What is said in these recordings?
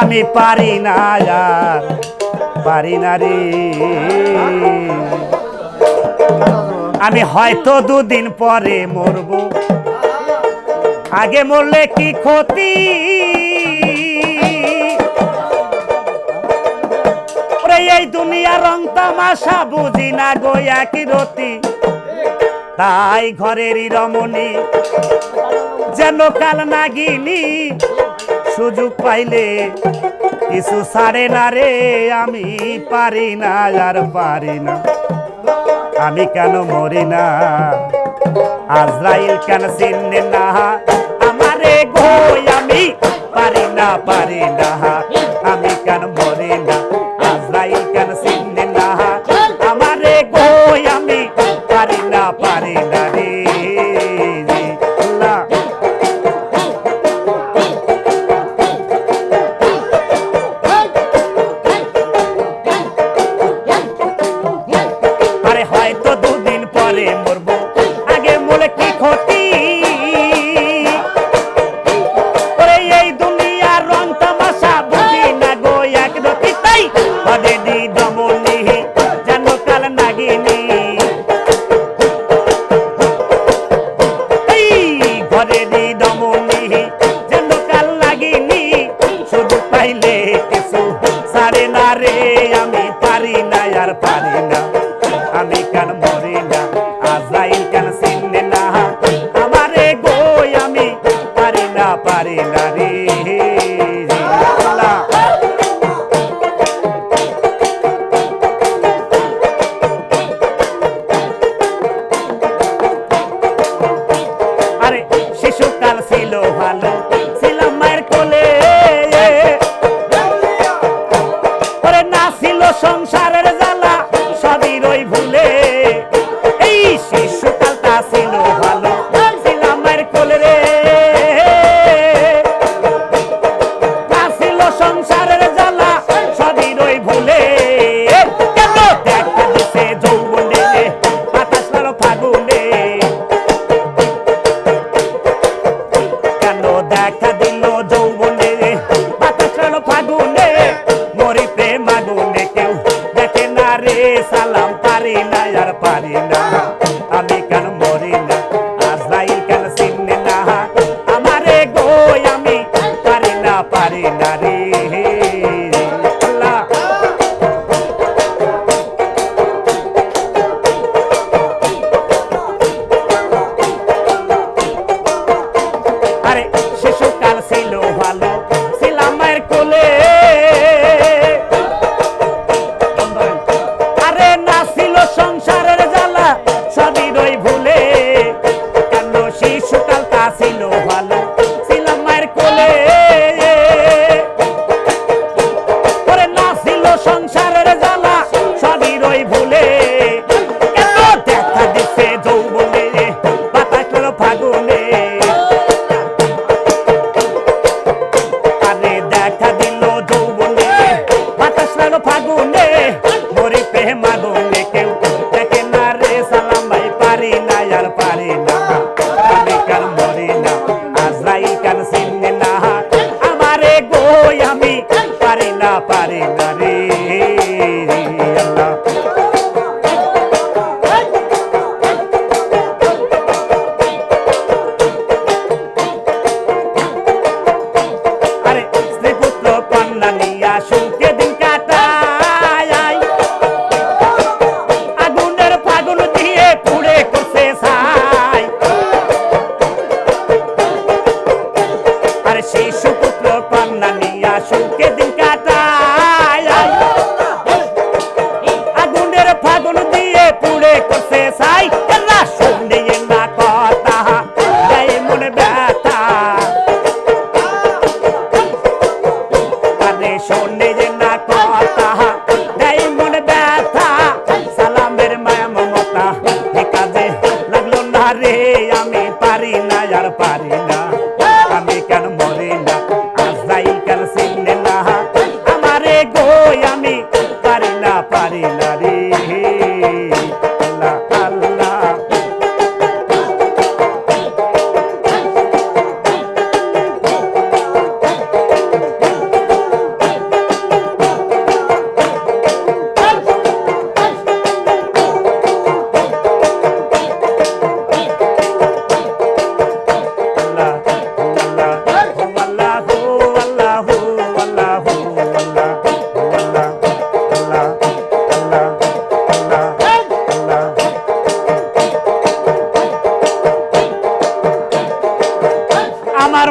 আমি পারি না আর, পারি না রে। আমি হয়তো দুদিন পরে মরব। আগে মরলে কি ক্ষতি? এই দুনিয়া রং তামাশা বুঝি না গো একই রতি। তাই ঘরেরই রমণী, যেন কাল নাগিনী সুযোগ পাইলে কিছু সারে না রে, আমি পারি না আর পারি না। আমি কেন মরি না? আজরাইল কেন চিনে না? আমারে গো, আমি পারি না পারি না। আমি কেন খটি পারি না রে। দেখা দিল না পারি না। কানে শোনে না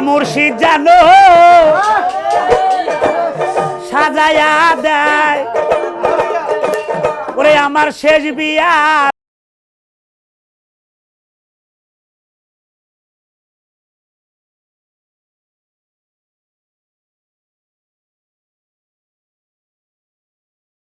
মুর্শিদ জানো? সাজায়া দেয়। ওরে আমার শেষ বিয়া।